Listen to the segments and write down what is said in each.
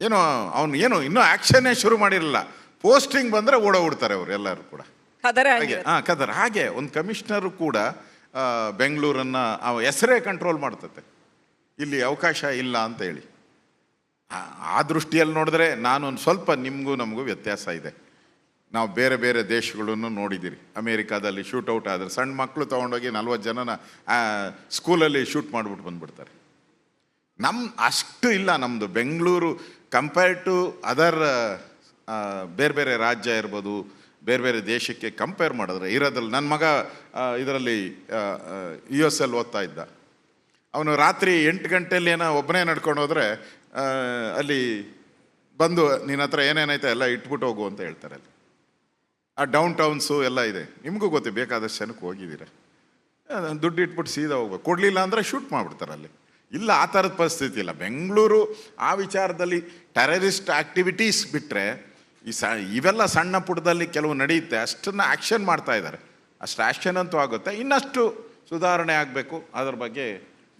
ಏನೋ ಅವನು ಏನು ಇನ್ನೂ ಆ್ಯಕ್ಷನ್ನೇ ಶುರು ಮಾಡಿರಲಿಲ್ಲ. ಪೋಸ್ಟಿಂಗ್ ಬಂದರೆ ಓಡೋಗ್ಬಿಡ್ತಾರೆ ಅವರು ಎಲ್ಲರೂ ಕೂಡ. ಹಾಗೆ ಹಾಂ ಕದರ್. ಹಾಗೆ ಒಂದು ಕಮಿಷನರು ಕೂಡ ಬೆಂಗಳೂರನ್ನು ಆ ಹೆಸರೇ ಕಂಟ್ರೋಲ್ ಮಾಡ್ತತೆ. ಇಲ್ಲಿ ಅವಕಾಶ ಇಲ್ಲ ಅಂತ ಹೇಳಿ. ಆ- ದೃಷ್ಟಿಯಲ್ಲಿ ನೋಡಿದ್ರೆ ನಾನೊಂದು ಸ್ವಲ್ಪ ನಿಮಗೂ ನಮಗೂ ವ್ಯತ್ಯಾಸ ಇದೆ. ನಾವು ಬೇರೆ ಬೇರೆ ದೇಶಗಳನ್ನು ನೋಡಿದ್ದೀರಿ. ಅಮೇರಿಕಾದಲ್ಲಿ ಶೂಟೌಟ್ ಆದರೆ ಸಣ್ಣ ಮಕ್ಕಳು ತೊಗೊಂಡೋಗಿ ನಲ್ವತ್ತು ಜನನ ಸ್ಕೂಲಲ್ಲಿ ಶೂಟ್ ಮಾಡಿಬಿಟ್ಟು ಬಂದುಬಿಡ್ತಾರೆ. ನಮ್ಮ ಅಷ್ಟು ಇಲ್ಲ ನಮ್ಮದು ಬೆಂಗಳೂರು ಕಂಪೇರ್ ಟು ಅದರ್ ಬೇರೆ ಬೇರೆ ರಾಜ್ಯ ಇರ್ಬೋದು, ಬೇರೆ ಬೇರೆ ದೇಶಕ್ಕೆ ಕಂಪೇರ್ ಮಾಡಿದ್ರೆ, ಇರೋದ್ರಲ್ಲಿ ನನ್ನ ಮಗ ಇದರಲ್ಲಿ ಯು ಎಸ್ ಎಲ್ ಓದ್ತಾ ಇದ್ದ. ಅವನು ರಾತ್ರಿ ಎಂಟು ಗಂಟೆಯಲ್ಲಿ ಏನೋ ಒಬ್ಬನೇ ನಡ್ಕೊಂಡು ಹೋದರೆ ಅಲ್ಲಿ ಬಂದು ನಿನ್ನ ಹತ್ರ ಏನೇನೈತೆ ಎಲ್ಲ ಇಟ್ಬಿಟ್ಟು ಹೋಗು ಅಂತ ಹೇಳ್ತಾರೆ ಅಲ್ಲಿ. ಆ ಡೌನ್ ಟೌನ್ಸು ಎಲ್ಲ ಇದೆ. ನಿಮಗೂ ಗೊತ್ತು, ಬೇಕಾದಷ್ಟು ಜನಕ್ಕೆ ಹೋಗಿದ್ದೀರ. ದುಡ್ಡು ಇಟ್ಬಿಟ್ಟು ಸೀದಾ ಹೋಗ್ಬೇಕು. ಕೊಡಲಿಲ್ಲ ಅಂದರೆ ಶೂಟ್ ಮಾಡಿಬಿಡ್ತಾರೆ ಅಲ್ಲಿ. ಇಲ್ಲ ಆ ಥರದ ಪರಿಸ್ಥಿತಿ ಇಲ್ಲ. ಬೆಂಗಳೂರು ಆ ವಿಚಾರದಲ್ಲಿ ಟೆರರಿಸ್ಟ್ ಆಕ್ಟಿವಿಟೀಸ್ ಬಿಟ್ಟರೆ ಈ ಸ ಇವೆಲ್ಲ ಸಣ್ಣ ಪುಟದಲ್ಲಿ ಕೆಲವು ನಡೆಯುತ್ತೆ ಅಷ್ಟನ್ನು ಆ್ಯಕ್ಷನ್ ಮಾಡ್ತಾ ಇದ್ದಾರೆ. ಅಷ್ಟು ಆ್ಯಕ್ಷನ್ ಅಂತೂ ಆಗುತ್ತೆ. ಇನ್ನಷ್ಟು ಸುಧಾರಣೆ ಆಗಬೇಕು. ಅದರ ಬಗ್ಗೆ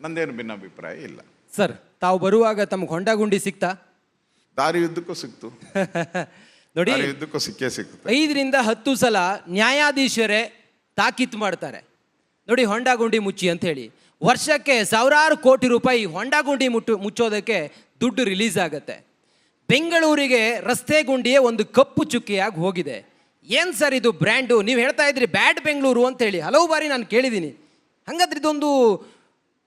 ನಂದೇನು ಭಿನ್ನಾಭಿಪ್ರಾಯ ಇಲ್ಲ. ಸರ್ ತಾವು ಬರುವಾಗ ತಮ್ಗೆ ಹೊಂಡ ಗುಂಡಿ ಸಿಕ್ತಾ? ದಾರಿ ಯುದ್ಧಕ್ಕೂ ಸಿಕ್ತು. ನೋಡಿ ದಾರಿ ಯುದ್ಧಕ್ಕೂ ಸಿಕ್ಕೇ ಸಿಕ್ತು. ಐದರಿಂದ ಹತ್ತು ಸಲ ನ್ಯಾಯಾಧೀಶರೇ ತಾಕೀತು ಮಾಡ್ತಾರೆ. ನೋಡಿ ಹೊಂಡ ಗುಂಡಿ ಮುಚ್ಚಿ ಅಂತ ಹೇಳಿ. ವರ್ಷಕ್ಕೆ ಸಾವಿರಾರು ಕೋಟಿ ರೂಪಾಯಿ ಹೊಂಡ ಗುಂಡಿ ಮುಟ್ಟು ಮುಚ್ಚೋದಕ್ಕೆ ದುಡ್ಡು ರಿಲೀಸ್ ಆಗುತ್ತೆ. ಬೆಂಗಳೂರಿಗೆ ರಸ್ತೆ ಗುಂಡಿಯೇ ಒಂದು ಕಪ್ಪು ಚುಕ್ಕಿಯಾಗಿ ಹೋಗಿದೆ. ಏನು ಸರ್ ಇದು ಬ್ರ್ಯಾಂಡು? ನೀವು ಹೇಳ್ತಾ ಇದ್ರಿ ಬ್ಯಾಡ್ ಬೆಂಗಳೂರು ಅಂತೇಳಿ ಹಲವು ಬಾರಿ ನಾನು ಕೇಳಿದ್ದೀನಿ ಹಂಗಾದ್ರೆ ಇದೊಂದು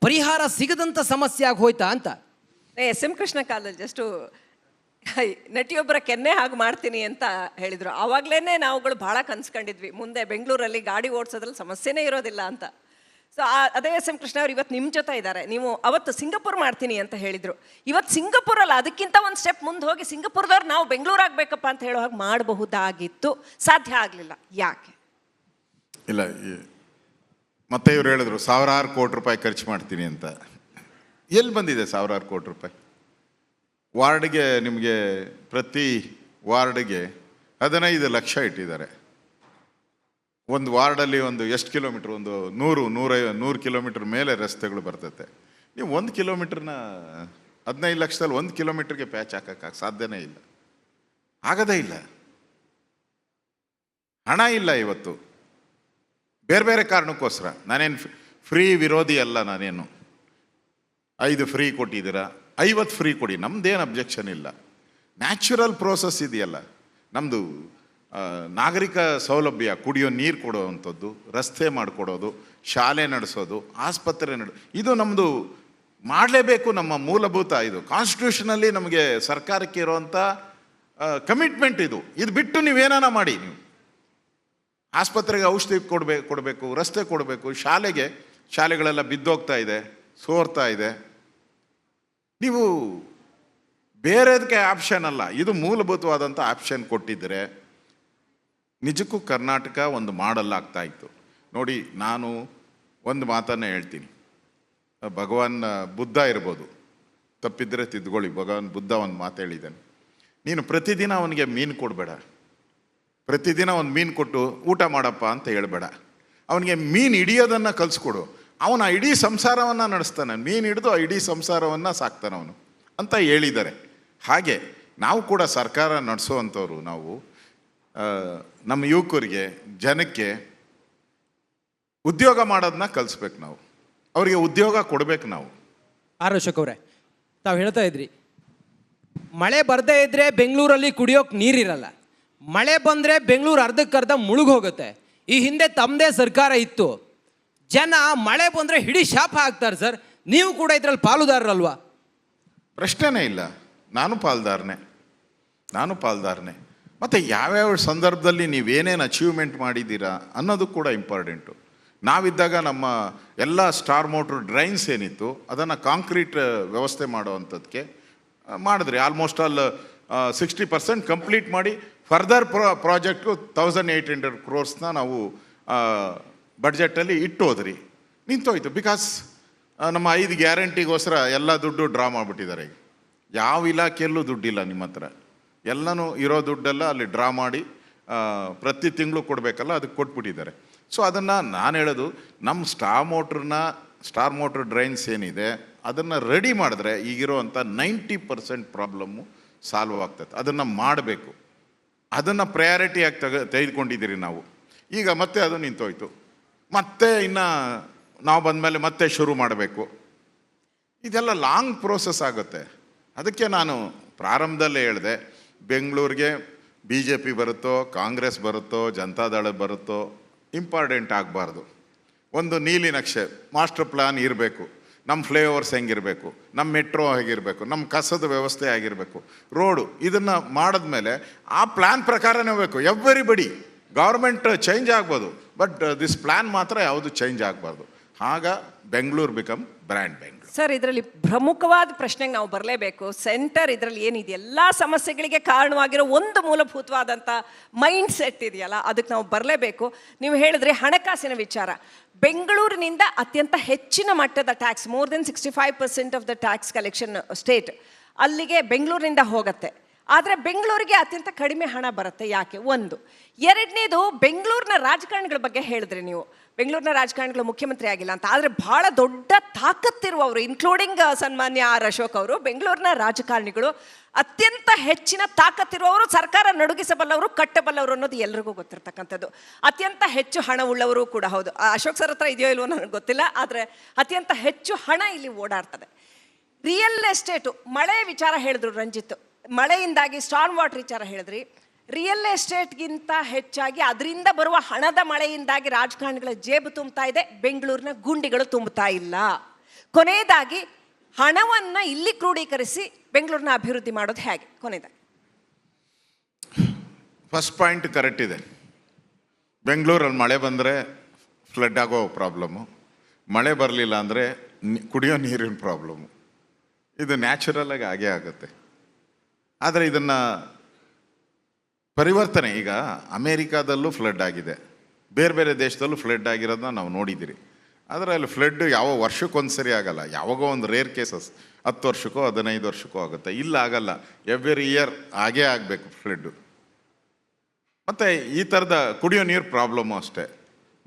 ಪರಿಹಾರ ಸಿಗದಂಥ ಸಮಸ್ಯೆ ಆಗಿ ಹೋಯ್ತಾ ಅಂತ? ಎಸ್ ಎಂ ಕೃಷ್ಣ ಕಾಲದಲ್ಲಿ ಜಸ್ಟು ನಟಿಯೊಬ್ಬರ ಕೆನ್ನೆ ಹಾಗೆ ಮಾಡ್ತೀನಿ ಅಂತ ಹೇಳಿದರು. ಆವಾಗಲೇ ನಾವುಗಳು ಭಾಳ ಕನ್ಸ್ಕೊಂಡಿದ್ವಿ ಮುಂದೆ ಬೆಂಗಳೂರಲ್ಲಿ ಗಾಡಿ ಓಡಿಸೋದ್ರಲ್ಲಿ ಸಮಸ್ಯೆನೇ ಇರೋದಿಲ್ಲ ಅಂತ. ಸೊ ಅದೇ ಎಸ್ ಎಂ ಕೃಷ್ಣ ಅವ್ರು ಇವತ್ತು ನಿಮ್ಮ ಜೊತೆ ಇದ್ದಾರೆ. ನೀವು ಅವತ್ತು ಸಿಂಗಪುರ್ ಮಾಡ್ತೀನಿ ಅಂತ ಹೇಳಿದರು. ಇವತ್ತು ಸಿಂಗಪುರ್ ಅಲ್ಲ ಅದಕ್ಕಿಂತ ಒಂದು ಸ್ಟೆಪ್ ಮುಂದೆ ಹೋಗಿ ಸಿಂಗಪುರದವ್ರು ನಾವು ಬೆಂಗಳೂರು ಆಗಬೇಕಪ್ಪ ಅಂತ ಹೇಳೋ ಹಾಗೆ ಮಾಡಬಹುದಾಗಿತ್ತು. ಸಾಧ್ಯ ಆಗಲಿಲ್ಲ. ಯಾಕೆ? ಇಲ್ಲ ಮತ್ತೆ ಇವ್ರು ಹೇಳಿದ್ರು, ಸಾವಿರಾರು ಕೋಟಿ ರೂಪಾಯಿ ಖರ್ಚು ಮಾಡ್ತೀನಿ ಅಂತ. ಎಲ್ಲಿ ಬಂದಿದೆ ಸಾವಿರಾರು ಕೋಟಿ ರೂಪಾಯಿ? ವಾರ್ಡ್ಗೆ ನಿಮಗೆ ಪ್ರತಿ ವಾರ್ಡ್ಗೆ ಹದಿನೈದು ಲಕ್ಷ ಇಟ್ಟಿದ್ದಾರೆ. ಒಂದು ವಾರ್ಡಲ್ಲಿ ಒಂದು ಎಷ್ಟು ಕಿಲೋಮೀಟ್ರ್? ಒಂದು ನೂರು, ನೂರೈ ನೂರು ಕಿಲೋಮೀಟ್ರ್ ಮೇಲೆ ರಸ್ತೆಗಳು ಬರ್ತೈತೆ. ನೀವು ಒಂದು ಕಿಲೋಮೀಟ್ರನ್ನ ಹದಿನೈದು ಲಕ್ಷದಲ್ಲಿ ಒಂದು ಕಿಲೋಮೀಟ್ರಿಗೆ ಪ್ಯಾಚ್ ಹಾಕಕ್ಕೆ ಸಾಧ್ಯನೇ ಇಲ್ಲ. ಆಗದೇ ಇಲ್ಲ. ಹಣ ಇಲ್ಲ ಇವತ್ತು. ಬೇರೆ ಬೇರೆ ಕಾರಣಕ್ಕೋಸ್ಕರ ನಾನೇನು ಫ್ರೀ ವಿರೋಧಿ ಅಲ್ಲ ನಾನೇನು. ಐದು ಫ್ರೀ ಕೊಟ್ಟಿದ್ದೀರಾ? ಐವತ್ತು ಫ್ರೀ ಕೊಡಿ. ನಮ್ದೇನು ಅಬ್ಜೆಕ್ಷನ್ ಇಲ್ಲ. ನ್ಯಾಚುರಲ್ ಪ್ರೋಸೆಸ್ ಇದೆಯಲ್ಲ. ನಮ್ಮದು ನಾಗರಿಕ ಸೌಲಭ್ಯ, ಕುಡಿಯೋ ನೀರು ಕೊಡುವಂಥದ್ದು, ರಸ್ತೆ ಮಾಡಿಕೊಡೋದು, ಶಾಲೆ ನಡೆಸೋದು, ಆಸ್ಪತ್ರೆ ನಡೆ, ಇದು ನಮ್ಮದು ಮಾಡಲೇಬೇಕು ನಮ್ಮ ಮೂಲಭೂತ ಇದು. ಕಾನ್ಸ್ಟಿಟ್ಯೂಷನಲ್ಲಿ ನಮಗೆ ಸರ್ಕಾರಕ್ಕೆ ಇರುವಂಥ ಕಮಿಟ್ಮೆಂಟ್ ಇದು. ಇದು ಬಿಟ್ಟು ನೀವೇನಾನ ಮಾಡಿ ನೀವು. ಆಸ್ಪತ್ರೆಗೆ ಔಷಧಿ ಕೊಡಬೇಕು ಕೊಡಬೇಕು, ರಸ್ತೆ ಕೊಡಬೇಕು, ಶಾಲೆಗೆ, ಶಾಲೆಗಳೆಲ್ಲ ಬಿದ್ದೋಗ್ತಾ ಇದೆ, ಸೋರ್ತಾ ಇದೆ. ನೀವು ಬೇರೆದಕ್ಕೆ ಆಪ್ಷನ್ ಅಲ್ಲ. ಇದು ಮೂಲಭೂತವಾದಂಥ ಆಪ್ಷನ್ ಕೊಟ್ಟಿದ್ದರೆ ನಿಜಕ್ಕೂ ಕರ್ನಾಟಕ ಒಂದು ಮಾಡಲ್ ಆಗ್ತಾ ಇತ್ತು ನೋಡಿ ನಾನು ಒಂದು ಮಾತನ್ನು ಹೇಳ್ತೀನಿ. ಭಗವಾನ್ ಬುದ್ಧ ಇರ್ಬೋದು. ತಪ್ಪಿದ್ರೆ ತಿದ್ಕೊಳ್ಳಿ ಭಗವಾನ್ ಬುದ್ಧ ಒಂದು ಮಾತು ಹೇಳಿದ್ದಾನೆ. ನೀನು ಪ್ರತಿದಿನ ಅವನಿಗೆ ಮೀನು ಕೊಡಬೇಡ. ಪ್ರತಿದಿನ ಒಂದು ಮೀನು ಕೊಟ್ಟು ಊಟ ಮಾಡಪ್ಪ ಅಂತ ಹೇಳಬೇಡ. ಅವನಿಗೆ ಮೀನು ಹಿಡಿಯೋದನ್ನು ಕಲಿಸ್ಕೊಡು. ಅವನ ಇಡೀ ಸಂಸಾರವನ್ನು ನಡೆಸ್ತಾನೆ. ಮೀನು ಹಿಡಿದು ಆ ಇಡೀ ಸಂಸಾರವನ್ನು ಸಾಕ್ತಾನೆ ಅವನು ಅಂತ ಹೇಳಿದ್ದಾರೆ. ಹಾಗೆ ನಾವು ಕೂಡ ಸರ್ಕಾರ ನಡೆಸೋವಂಥವ್ರು ನಾವು ಆ, ನಮ್ಮ ಯುವಕರಿಗೆ ಜನಕ್ಕೆ ಉದ್ಯೋಗ ಮಾಡೋದನ್ನ ಕಲಿಸ್ಬೇಕು ನಾವು. ಅವರಿಗೆ ಉದ್ಯೋಗ ಕೊಡಬೇಕು ನಾವು. ಆರ್ ಅಶೋಕ್ ಅವರೇ ತಾವು ಹೇಳ್ತಾ ಇದ್ರಿ ಮಳೆ ಬರದೇ ಇದ್ರೆ ಬೆಂಗಳೂರಲ್ಲಿ ಕುಡಿಯೋಕೆ ನೀರಿರಲ್ಲ. ಮಳೆ ಬಂದರೆ ಬೆಂಗಳೂರು ಅರ್ಧಕ್ಕರ್ಧ ಮುಳುಗೋಗುತ್ತೆ ಈ ಹಿಂದೆ ತಮ್ಮದೇ ಸರ್ಕಾರ ಇತ್ತು. ಜನ ಮಳೆ ಬಂದರೆ ಹಿಡಿ ಶಾಪ ಹಾಕ್ತಾರೆ ಸರ್. ನೀವು ಕೂಡ ಇದ್ರಲ್ಲಿ ಪಾಲುದಾರರಲ್ವಾ? ಪ್ರಶ್ನೆನೇ ಇಲ್ಲ. ನಾನು ಪಾಲುದಾರನೇ. ನಾನು ಪಾಲ್ದಾರನೆ. ಮತ್ತು ಯಾವ್ಯಾವ ಸಂದರ್ಭದಲ್ಲಿ ನೀವೇನೇನು ಅಚೀವ್ಮೆಂಟ್ ಮಾಡಿದ್ದೀರಾ ಅನ್ನೋದು ಕೂಡ ಇಂಪಾರ್ಟೆಂಟು ನಾವಿದ್ದಾಗ ನಮ್ಮ ಎಲ್ಲ ಸ್ಟಾರ್ ಮೋಟ್ರ್ ಡ್ರೈನ್ಸ್ ಏನಿತ್ತು, ಅದನ್ನು ಕಾಂಕ್ರೀಟ್ ವ್ಯವಸ್ಥೆ ಮಾಡುವಂಥದ್ದಕ್ಕೆ ಮಾಡಿದ್ರಿ. Almost all sixty percent complete ಮಾಡಿ ಫರ್ದರ್ ಪ್ರಾ ಪ್ರಾಜೆಕ್ಟು ತೌಸಂಡ್ ಏಯ್ಟ್ ಹಂಡ್ರೆಡ್ ಕ್ರೋರ್ಸ್ನ ನಾವು ಬಡ್ಜೆಟಲ್ಲಿ ಇಟ್ಟು ಹೋದ್ರಿ ನಿಂತೋಯ್ತು. ಬಿಕಾಸ್ ನಮ್ಮ ಐದು ಗ್ಯಾರಂಟಿಗೋಸ್ಕರ ಎಲ್ಲ ದುಡ್ಡು ಡ್ರಾ ಮಾಡಿಬಿಟ್ಟಿದ್ದಾರೆ. ಯಾವ ಇಲಾಖೆಯಲ್ಲೂ ದುಡ್ಡಿಲ್ಲ ನಿಮ್ಮ ಹತ್ರ. ಎಲ್ಲನೂ ಇರೋ ದುಡ್ಡೆಲ್ಲ ಅಲ್ಲಿ ಡ್ರಾ ಮಾಡಿ ಪ್ರತಿ ತಿಂಗಳು ಕೊಡಬೇಕಲ್ಲ, ಅದಕ್ಕೆ ಕೊಟ್ಬಿಟ್ಟಿದ್ದಾರೆ. ಸೊ ಅದನ್ನು ನಾನು ಹೇಳೋದು ನಮ್ಮ ಸ್ಟಾರ್ ಮೋಟ್ರನ್ನ ಸ್ಟಾರ್ ಮೋಟ್ರ್ ಡ್ರೈನ್ಸ್ ಏನಿದೆ, ಅದನ್ನು ರೆಡಿ ಮಾಡಿದ್ರೆ ಈಗಿರುವಂಥ ನೈಂಟಿ ಪರ್ಸೆಂಟ್ ಪ್ರಾಬ್ಲಮ್ಮು ಸಾಲ್ವ್ ಆಗ್ತದೆ ಅದನ್ನು ಮಾಡಬೇಕು. ಅದನ್ನು ಪ್ರಯಾರಿಟಿಯಾಗಿ ತೆಗೆ, ತೆಗೆದುಕೊಂಡಿದ್ದೀರಿ ನಾವು. ಈಗ ಮತ್ತೆ ಅದು ನಿಂತೋಯ್ತು. ಮತ್ತೆ ಇನ್ನು ನಾವು ಬಂದಮೇಲೆ ಮತ್ತೆ ಶುರು ಮಾಡಬೇಕು. ಇದೆಲ್ಲ ಲಾಂಗ್ ಪ್ರೋಸೆಸ್ ಆಗುತ್ತೆ. ಅದಕ್ಕೆ ನಾನು ಪ್ರಾರಂಭದಲ್ಲೇ ಹೇಳಿದೆ ಬೆಂಗಳೂರಿಗೆ ಬಿ ಜೆ ಪಿ ಬರುತ್ತೋ, ಕಾಂಗ್ರೆಸ್ ಬರುತ್ತೋ ಜನತಾದಳ ಬರುತ್ತೋ, ಇಂಪಾರ್ಟೆಂಟ್ ಆಗಬಾರ್ದು. ಒಂದು ನೀಲಿ ನಕ್ಷೆ, ಮಾಸ್ಟರ್ ಪ್ಲಾನ್ ಇರಬೇಕು. ನಮ್ಮ ಫ್ಲೈಓವರ್ಸ್ ಹೆಂಗಿರಬೇಕು? ನಮ್ಮ ಮೆಟ್ರೋ ಹೇಗಿರಬೇಕು? ನಮ್ಮ ಕಸದ ವ್ಯವಸ್ಥೆ ಆಗಿರಬೇಕು ರೋಡು, ಇದನ್ನು ಮಾಡಿದ್ಮೇಲೆ ಆ ಪ್ಲ್ಯಾನ್ ಪ್ರಕಾರನೇ ಬೇಕು. ಎವ್ರಿಬಡಿ, ಗೌರ್ಮೆಂಟ್ ಚೇಂಜ್ ಆಗ್ಬೋದು. ಬಟ್ ದಿಸ್ ಪ್ಲ್ಯಾನ್ ಮಾತ್ರ ಯಾವುದು ಚೇಂಜ್ ಆಗಬಾರ್ದು. ಆಗ Bengaluru become brand Bengaluru sir, ಇದರಲ್ಲಿ ಪ್ರಮುಖವಾದ ಪ್ರಶ್ನೆಗೆ ನಾವು ಬರಲೇಬೇಕು. ಸೆಂಟರ್ ಇದರಲ್ಲಿ ಏನಿದೆ? ಎಲ್ಲ ಸಮಸ್ಯೆಗಳಿಗೆ ಕಾರಣವಾಗಿರೋ ಒಂದು ಮೂಲಭೂತವಾದಂಥ ಮೈಂಡ್ ಸೆಟ್ ಇದೆಯಲ್ಲ, ಅದಕ್ಕೆ ನಾವು ಬರಲೇಬೇಕು. ನೀವು ಹೇಳಿದ್ರೆ ಹಣಕಾಸಿನ ವಿಚಾರ. ಬೆಂಗಳೂರಿನಿಂದ ಅತ್ಯಂತ ಹೆಚ್ಚಿನ ಮಟ್ಟದ tax more than sixty five percent of the tax collection state ಅಲ್ಲಿಗೆ ಬೆಂಗಳೂರಿನಿಂದ ಹೋಗುತ್ತೆ. ಆದರೆ ಬೆಂಗಳೂರಿಗೆ ಅತ್ಯಂತ ಕಡಿಮೆ ಹಣ ಬರುತ್ತೆ ಯಾಕೆ? ಒಂದು. ಎರಡನೇದು ಬೆಂಗಳೂರಿನ ರಾಜಕಾರಣಿಗಳ ಬಗ್ಗೆ ಹೇಳಿದ್ರಿ ನೀವು. ಬೆಂಗಳೂರಿನ ರಾಜಕಾರಣಿಗಳು ಮುಖ್ಯಮಂತ್ರಿ ಆಗಿಲ್ಲ ಅಂತ. ಆದರೆ ಬಹಳ ದೊಡ್ಡ ತಾಕತ್ತಿರುವವರು ಇನ್ಕ್ಲೂಡಿಂಗ್ ಸನ್ಮಾನ್ಯ ಆರ್ ಅಶೋಕ್ ಅವರು, ಬೆಂಗಳೂರಿನ ರಾಜಕಾರಣಿಗಳು ಅತ್ಯಂತ ಹೆಚ್ಚಿನ ತಾಕತ್ತಿರುವವರು ಸರ್ಕಾರ ನಡುಗಿಸಬಲ್ಲವರು, ಕಟ್ಟಬಲ್ಲವರು ಅನ್ನೋದು ಎಲ್ರಿಗೂ ಗೊತ್ತಿರ್ತಕ್ಕಂಥದ್ದು. ಅತ್ಯಂತ ಹೆಚ್ಚು ಹಣ ಉಳ್ಳವರು ಕೂಡ ಹೌದು. ಅಶೋಕ್ ಸರ್ ಹತ್ರ ಇದೆಯೋ ಇಲ್ವೋ ನನಗೆ ಗೊತ್ತಿಲ್ಲ, ಆದರೆ ಅತ್ಯಂತ ಹೆಚ್ಚು ಹಣ ಇಲ್ಲಿ ಓಡಾಡ್ತದೆ. ರಿಯಲ್ ಎಸ್ಟೇಟು, ಮಳೆ ವಿಚಾರ ಹೇಳಿದ್ರು ರಂಜಿತ್. ಮಳೆಯಿಂದಾಗಿ ಸ್ಟಾರ್ಮ್ ವಾಟರ್ ವಿಚಾರ ಹೇಳಿದ್ರಿ. ರಿಯಲ್ ಎಸ್ಟೇಟ್ಗಿಂತ ಹೆಚ್ಚಾಗಿ ಅದರಿಂದ ಬರುವ ಹಣದ ಮಳೆಯಿಂದಾಗಿ ರಾಜಕಾರಣಿಗಳ ಜೇಬು ತುಂಬ್ತಾ ಇದೆ, ಬೆಂಗಳೂರಿನ ಗುಂಡಿಗಳು ತುಂಬುತ್ತಾ ಇಲ್ಲ. ಕೊನೆಯದಾಗಿ ಹಣವನ್ನು ಇಲ್ಲಿ ಕ್ರೋಢೀಕರಿಸಿ ಬೆಂಗಳೂರಿನ ಅಭಿವೃದ್ಧಿ ಮಾಡೋದು ಹೇಗೆ? ಕೊನೆಯದಾಗಿ. ಫಸ್ಟ್ ಪಾಯಿಂಟ್ ಕರೆಕ್ಟ್ ಇದೆ. ಬೆಂಗಳೂರಲ್ಲಿ ಮಳೆ ಬಂದರೆ ಫ್ಲಡ್ ಆಗೋ ಪ್ರಾಬ್ಲಮ್ಮು ಮಳೆ ಬರಲಿಲ್ಲ ಅಂದರೆ ಕುಡಿಯೋ ನೀರಿನ ಪ್ರಾಬ್ಲಮ್ಮು ಇದು ನ್ಯಾಚುರಲ್ ಆಗಿ ಆಗೇ ಆಗುತ್ತೆ. ಆದರೆ ಇದನ್ನು ಪರಿವರ್ತನೆ, ಈಗ ಅಮೇರಿಕಾದಲ್ಲೂ ಫ್ಲಡ್ ಆಗಿದೆ. ಬೇರೆ ಬೇರೆ ದೇಶದಲ್ಲೂ ಫ್ಲಡ್ ಆಗಿರೋದನ್ನ ನಾವು ನೋಡಿದ್ದೀರಿ. ಆದರೆ ಅಲ್ಲಿ ಫ್ಲಡ್ ಯಾವ ವರ್ಷಕ್ಕೊಂದ್ಸರಿ ಆಗಲ್ಲ. ಯಾವಾಗೋ ಒಂದು ರೇರ್ ಕೇಸಸ್, ಹತ್ತು ವರ್ಷಕ್ಕೋ, ಹದಿನೈದು ವರ್ಷಕ್ಕೋ ಆಗುತ್ತೆ. ಇಲ್ಲ, ಆಗಲ್ಲ. ಎವ್ರಿ ಇಯರ್ ಹಾಗೇ ಆಗಬೇಕು ಫ್ಲಡ್ಡು ಮತ್ತು ಈ ಥರದ ಕುಡಿಯೋ ನೀರು ಪ್ರಾಬ್ಲಮ್ಮು ಅಷ್ಟೇ.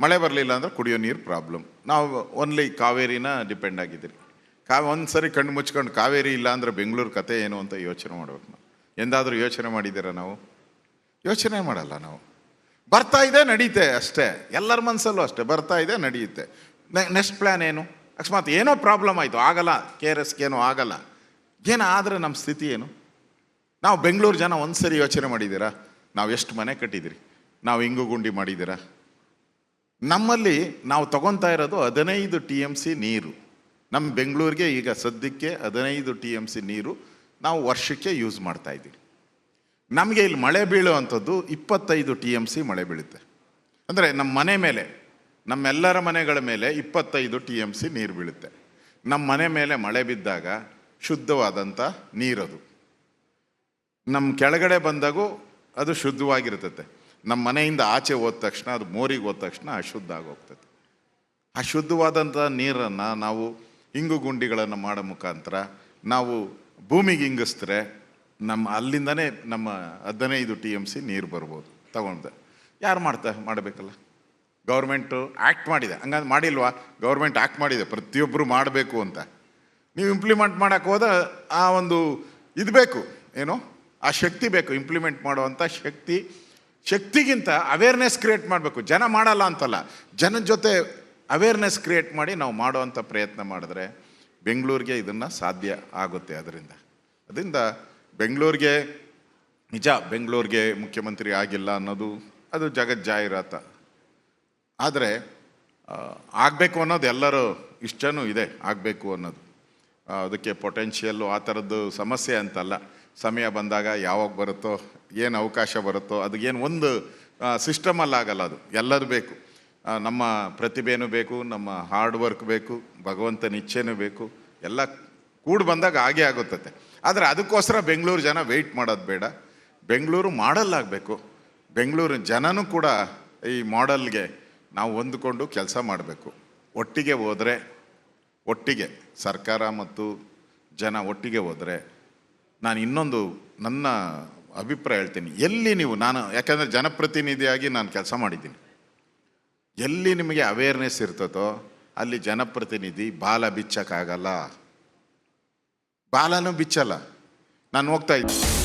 ಮಳೆ ಬರಲಿಲ್ಲ ಅಂದರೆ ಕುಡಿಯೋ ನೀರು ಪ್ರಾಬ್ಲಮ್. ನಾವು ಓನ್ಲಿ ಕಾವೇರಿನ ಡಿಪೆಂಡ್ ಆಗಿದ್ದೀರಿ. ಕಾ ಒಂದು ಸರಿ ಕಣ್ಣು ಮುಚ್ಕೊಂಡು ಕಾವೇರಿ ಇಲ್ಲ ಅಂದರೆ ಬೆಂಗಳೂರು ಕತೆ ಏನು ಅಂತ ಯೋಚನೆ ಮಾಡ್ಬೇಕು ನಾವು. ಎಂದಾದರೂ ಯೋಚನೆ ಮಾಡಿದ್ದೀರಾ ನಾವು? ಯೋಚನೆ ಮಾಡಲ್ಲ ನಾವು. ಬರ್ತಾ ಇದೆ, ನಡೀತೆ ಅಷ್ಟೇ. ಎಲ್ಲರ ಮನಸ್ಸಲ್ಲೂ ಅಷ್ಟೇ. ಬರ್ತಾ ಇದೆ ನಡೆಯುತ್ತೆ ನೆಕ್ಸ್ಟ್ ಪ್ಲ್ಯಾನ್ ಏನು? ಅಕಸ್ಮಾತ್ ಏನೋ ಪ್ರಾಬ್ಲಮ್ ಆಯಿತು. ಆಗಲ್ಲ. ಕೆ ಆರ್ ಎಸ್ಗೇನೋ ಆಗಲ್ಲ. ಏನೋ ಆದರೆ ನಮ್ಮ ಸ್ಥಿತಿ ಏನು? ನಾವು ಬೆಂಗಳೂರು ಜನ ಒಂದು ಸರಿ ಯೋಚನೆ ಮಾಡಿದ್ದೀರಾ? ನಾವು ಎಷ್ಟು ಮನೆ ಕಟ್ಟಿದಿರಿ ನಾವು ಇಂಗು ಗುಂಡಿ ಮಾಡಿದ್ದೀರಾ? ನಮ್ಮಲ್ಲಿ ನಾವು ತಗೊತಾ ಇರೋದು ಹದಿನೈದು ಟಿ ಎಂ ಸಿ ನೀರು. ನಮ್ಮ ಬೆಂಗಳೂರಿಗೆ ಈಗ ಸದ್ಯಕ್ಕೆ ಹದಿನೈದು ಟಿ ಎಂ ಸಿ ನೀರು ನಾವು ವರ್ಷಕ್ಕೆ ಯೂಸ್ ಮಾಡ್ತಾ ಇದ್ದೀವಿ. ನಮಗೆ ಇಲ್ಲಿ ಮಳೆ ಬೀಳುವಂಥದ್ದು ಇಪ್ಪತ್ತೈದು ಟಿ ಎಂ ಸಿ ಮಳೆ ಬೀಳುತ್ತೆ. ಅಂದರೆ ನಮ್ಮ ಮನೆ ಮೇಲೆ, ನಮ್ಮೆಲ್ಲರ ಮನೆಗಳ ಮೇಲೆ ಇಪ್ಪತ್ತೈದು ಟಿ ಎಂ ಸಿ ನೀರು ಬೀಳುತ್ತೆ. ನಮ್ಮ ಮನೆ ಮೇಲೆ ಮಳೆ ಬಿದ್ದಾಗ ಶುದ್ಧವಾದಂಥ ನೀರದು. ನಮ್ಮ ಕೆಳಗಡೆ ಬಂದಾಗೂ ಅದು ಶುದ್ಧವಾಗಿರ್ತದೆ ನಮ್ಮ ಮನೆಯಿಂದ ಆಚೆ ಹೋದ ತಕ್ಷಣ, ಅದು ಮೋರಿಗೆ ಹೋದ ತಕ್ಷಣ ಅಶುದ್ಧ ಆಗೋಗ್ತದೆ ಅಶುದ್ಧವಾದಂಥ ನೀರನ್ನು ನಾವು ಇಂಗು ಗುಂಡಿಗಳನ್ನು ಮಾಡೋ ಮುಖಾಂತರ ನಾವು ಭೂಮಿಗೆ ಇಂಗಿಸಿದ್ರೆ ನಮ್ಮ ಅಲ್ಲಿಂದನೇ, ನಮ್ಮ ಹದಿನೈದು ಟಿ ಎಂ ಸಿ ನೀರು ಬರ್ಬೋದು ತಗೊಂಡೆ ಯಾರು ಮಾಡ್ತಾ, ಮಾಡಬೇಕಲ್ಲ? ಗೌರ್ಮೆಂಟು ಆ್ಯಕ್ಟ್ ಮಾಡಿದೆ. ಹಂಗಂದ್ರೆ ಮಾಡಿಲ್ವಾ? ಗೌರ್ಮೆಂಟ್ ಆ್ಯಕ್ಟ್ ಮಾಡಿದೆ ಪ್ರತಿಯೊಬ್ಬರು ಮಾಡಬೇಕು ಅಂತ. ನೀವು ಇಂಪ್ಲಿಮೆಂಟ್ ಮಾಡೋಕ್ಕೆ ಹೋದ ಆ ಒಂದು ಇದು ಬೇಕು, ಏನು? ಆ ಶಕ್ತಿ ಬೇಕು ಇಂಪ್ಲಿಮೆಂಟ್ ಮಾಡುವಂಥ ಶಕ್ತಿ. ಶಕ್ತಿಗಿಂತ ಅವೇರ್ನೆಸ್ ಕ್ರಿಯೇಟ್ ಮಾಡಬೇಕು. ಜನ ಮಾಡಲ್ಲ ಅಂತಲ್ಲ. ಜನ ಜೊತೆ ಅವೇರ್ನೆಸ್ ಕ್ರಿಯೇಟ್ ಮಾಡಿ ನಾವು ಮಾಡುವಂಥ ಪ್ರಯತ್ನ ಮಾಡಿದ್ರೆ ಬೆಂಗಳೂರಿಗೆ ಇದನ್ನು ಸಾಧ್ಯ ಆಗುತ್ತೆ ಅದರಿಂದ ಅದರಿಂದ ಬೆಂಗಳೂರಿಗೆ ನಿಜ ಬೆಂಗಳೂರಿಗೆ ಮುಖ್ಯಮಂತ್ರಿ ಆಗಿಲ್ಲ ಅನ್ನೋದು ಅದು ಜಗತ್ ಜಾಹೀರಾತ. ಆದರೆ ಆಗಬೇಕು ಅನ್ನೋದು ಎಲ್ಲರೂ ಇಷ್ಟನೂ ಇದೆ, ಆಗಬೇಕು ಅನ್ನೋದು. ಅದಕ್ಕೆ ಪೊಟೆನ್ಷಿಯಲ್ಲು ಆ ಥರದ್ದು ಸಮಸ್ಯೆ ಅಂತಲ್ಲ. ಸಮಯ ಬಂದಾಗ ಯಾವಾಗ ಬರುತ್ತೋ, ಏನು ಅವಕಾಶ ಬರುತ್ತೋ ಅದಕ್ಕೇನು ಒಂದು ಸಿಸ್ಟಮಲ್ಲಿ ಆಗಲ್ಲ ಅದು. ಎಲ್ಲರೂ ಬೇಕು. ನಮ್ಮ ಪ್ರತಿಭೆನೂ ಬೇಕು, ನಮ್ಮ ಹಾರ್ಡ್ ವರ್ಕ್ ಬೇಕು ಭಗವಂತನ ಇಚ್ಛೆನೂ ಬೇಕು, ಎಲ್ಲ ಕೂಡಿ ಬಂದಾಗ ಹಾಗೆ ಆಗುತ್ತದೆ ಆದರೆ ಅದಕ್ಕೋಸ್ಕರ ಬೆಂಗಳೂರು ಜನ ವೆಯ್ಟ್ ಮಾಡೋದು ಬೇಡ. ಬೆಂಗಳೂರು ಮಾಡಲ್ ಆಗಬೇಕು. ಬೆಂಗಳೂರು ಜನನೂ ಕೂಡ ಈ ಮಾಡಲ್ಗೆ ನಾವು ಹೊಂದಿಕೊಂಡು ಕೆಲಸ ಮಾಡಬೇಕು. ಒಟ್ಟಿಗೆ ಹೋದರೆ, ಒಟ್ಟಿಗೆ ಸರ್ಕಾರ ಮತ್ತು ಜನ ಒಟ್ಟಿಗೆ ಹೋದರೆ ನಾನು ಇನ್ನೊಂದು ನನ್ನ ಅಭಿಪ್ರಾಯ ಹೇಳ್ತೀನಿ. ಎಲ್ಲಿ ನೀವು, ನಾನು, ಯಾಕಂದರೆ ಜನಪ್ರತಿನಿಧಿಯಾಗಿ ನಾನು ಕೆಲಸ ಮಾಡಿದ್ದೀನಿ. ಎಲ್ಲಿ ನಿಮಗೆ ಅವೇರ್ನೆಸ್ ಇರ್ತದೋ ಅಲ್ಲಿ ಜನಪ್ರತಿನಿಧಿ ಬಾಲ ಬಿಚ್ಚಕ್ಕಾಗಲ್ಲ. ಬಾಲನೂ ಬಿಚ್ಚಲ್ಲ. ನಾನು ಹೋಗ್ತಾ ಇದ್ದೆ.